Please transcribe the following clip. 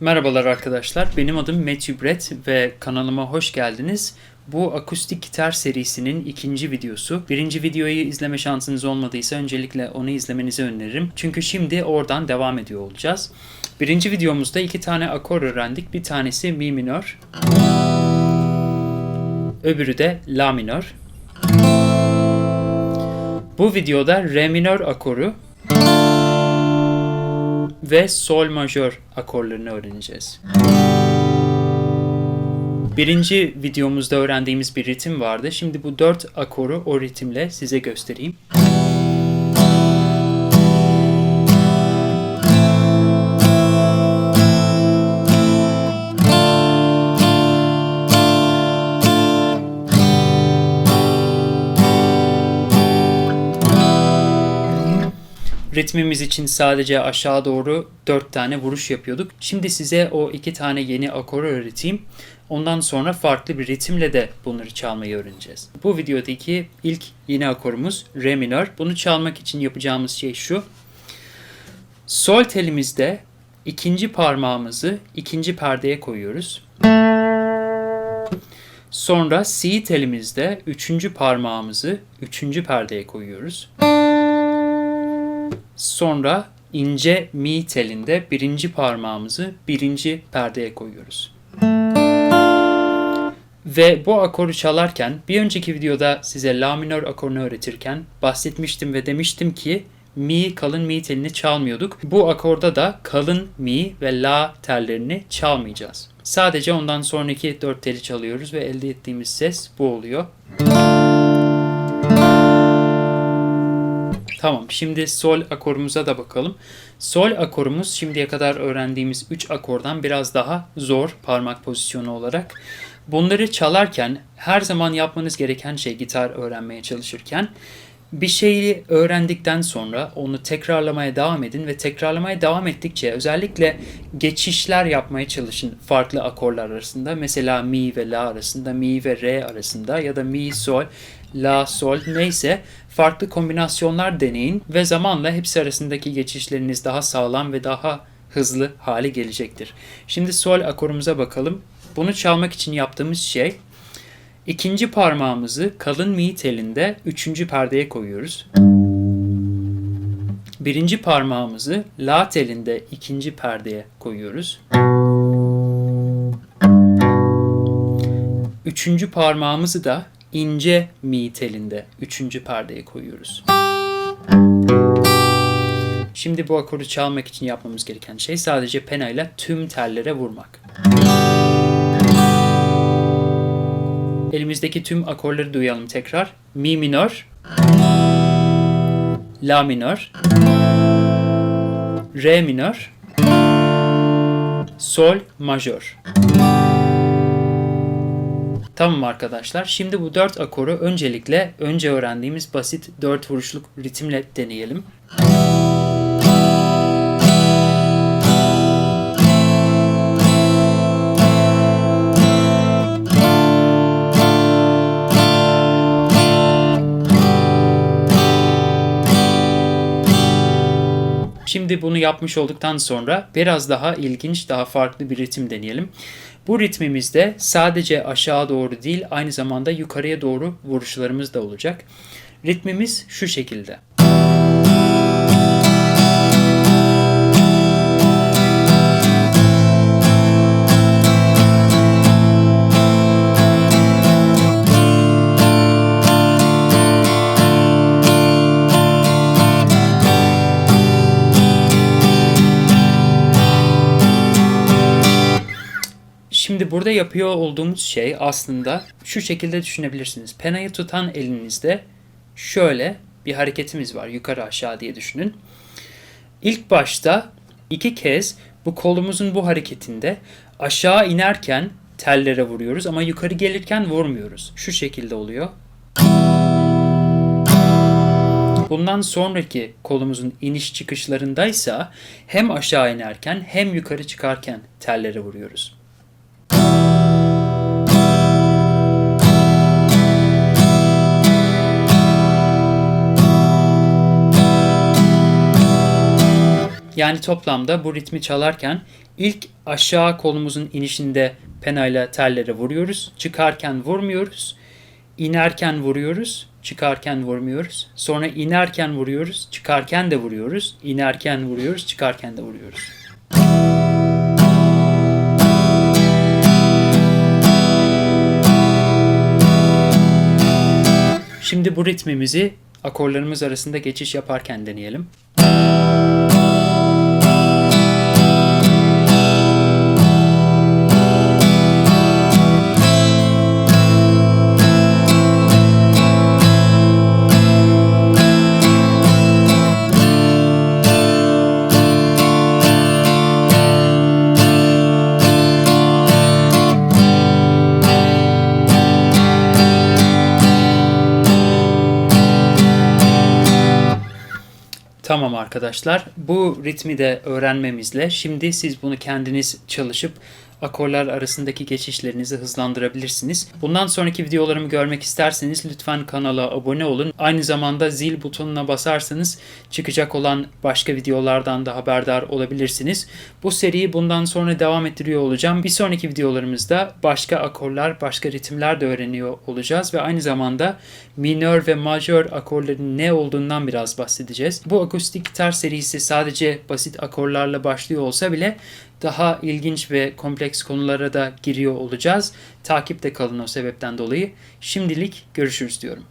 Merhabalar arkadaşlar, benim adım Matthew Brett ve kanalıma hoş geldiniz. Bu akustik gitar serisinin ikinci videosu. Birinci videoyu izleme şansınız olmadıysa öncelikle onu izlemenizi öneririm. Çünkü şimdi oradan devam ediyor olacağız. Birinci videomuzda iki tane akor öğrendik. Bir tanesi Mi minör. Öbürü de La minör. Bu videoda Re minör akoru ve sol majör akorlarını öğreneceğiz. Birinci videomuzda öğrendiğimiz bir ritim vardı. Şimdi bu dört akoru o ritimle size göstereyim. Ritmimiz için sadece aşağı doğru 4 tane vuruş yapıyorduk. Şimdi size o iki tane yeni akoru öğreteyim. Ondan sonra farklı bir ritimle de bunları çalmayı öğreneceğiz. Bu videodaki ilk yeni akorumuz Re minör. Bunu çalmak için yapacağımız şey şu. Sol telimizde ikinci parmağımızı ikinci perdeye koyuyoruz. Sonra Si telimizde üçüncü parmağımızı üçüncü perdeye koyuyoruz. Sonra ince mi telinde birinci parmağımızı birinci perdeye koyuyoruz. Ve bu akoru çalarken bir önceki videoda size la minör akorunu öğretirken bahsetmiştim ve demiştim ki mi kalın mi telini çalmıyorduk. Bu akorda da kalın mi ve la tellerini çalmayacağız. Sadece ondan sonraki dört teli çalıyoruz ve elde ettiğimiz ses bu oluyor. Tamam şimdi sol akorumuza da bakalım. Sol akorumuz şimdiye kadar öğrendiğimiz 3 akordan biraz daha zor parmak pozisyonu olarak. Bunları çalarken her zaman yapmanız gereken şey gitar öğrenmeye çalışırken bir şeyi öğrendikten sonra onu tekrarlamaya devam edin ve tekrarlamaya devam ettikçe özellikle geçişler yapmaya çalışın farklı akorlar arasında. Mesela mi ve la arasında, mi ve re arasında ya da mi sol, la sol neyse farklı kombinasyonlar deneyin ve zamanla hepsi arasındaki geçişleriniz daha sağlam ve daha hızlı hale gelecektir. Şimdi sol akorumuza bakalım. Bunu çalmak için yaptığımız şey ikinci parmağımızı kalın mi telinde üçüncü perdeye koyuyoruz. Birinci parmağımızı la telinde ikinci perdeye koyuyoruz. Üçüncü parmağımızı da ince mi telinde üçüncü perdeye koyuyoruz. Şimdi bu akoru çalmak için yapmamız gereken şey sadece penayla tüm tellere vurmak. Elimizdeki tüm akorları duyalım tekrar. Mi minör, La minör, Re minör, Sol majör. Tamam arkadaşlar. Şimdi bu dört akoru öncelikle önce öğrendiğimiz basit dört vuruşluk ritimle deneyelim. Şimdi bunu yapmış olduktan sonra biraz daha ilginç, daha farklı bir ritim deneyelim. Bu ritmimizde sadece aşağı doğru değil, aynı zamanda yukarıya doğru vuruşlarımız da olacak. Ritmimiz şu şekilde. Şimdi burada yapıyor olduğumuz şey aslında şu şekilde düşünebilirsiniz. Penayı tutan elinizde şöyle bir hareketimiz var yukarı aşağı diye düşünün. İlk başta iki kez bu kolumuzun bu hareketinde aşağı inerken tellere vuruyoruz ama yukarı gelirken vurmuyoruz. Şu şekilde oluyor. Bundan sonraki kolumuzun iniş çıkışlarındaysa hem aşağı inerken hem yukarı çıkarken tellere vuruyoruz. Yani toplamda bu ritmi çalarken ilk aşağı kolumuzun inişinde penayla tellere vuruyoruz. Çıkarken vurmuyoruz. İnerken vuruyoruz. Çıkarken vurmuyoruz. Sonra inerken vuruyoruz. Çıkarken de vuruyoruz. İnerken vuruyoruz. Çıkarken de vuruyoruz. Şimdi bu ritmimizi akorlarımız arasında geçiş yaparken deneyelim. Tamam arkadaşlar. Bu ritmi de öğrenmemizle şimdi siz bunu kendiniz çalışıp akorlar arasındaki geçişlerinizi hızlandırabilirsiniz. Bundan sonraki videolarımı görmek isterseniz lütfen kanala abone olun. Aynı zamanda zil butonuna basarsanız çıkacak olan başka videolardan da haberdar olabilirsiniz. Bu seriyi bundan sonra devam ettiriyor olacağım. Bir sonraki videolarımızda başka akorlar, başka ritimler de öğreniyor olacağız ve aynı zamanda minör ve majör akorların ne olduğundan biraz bahsedeceğiz. Bu akustik gitar serisi sadece basit akorlarla başlıyor olsa bile daha ilginç ve kompleks konulara da giriyor olacağız. Takipte kalın o sebepten dolayı. Şimdilik görüşürüz diyorum.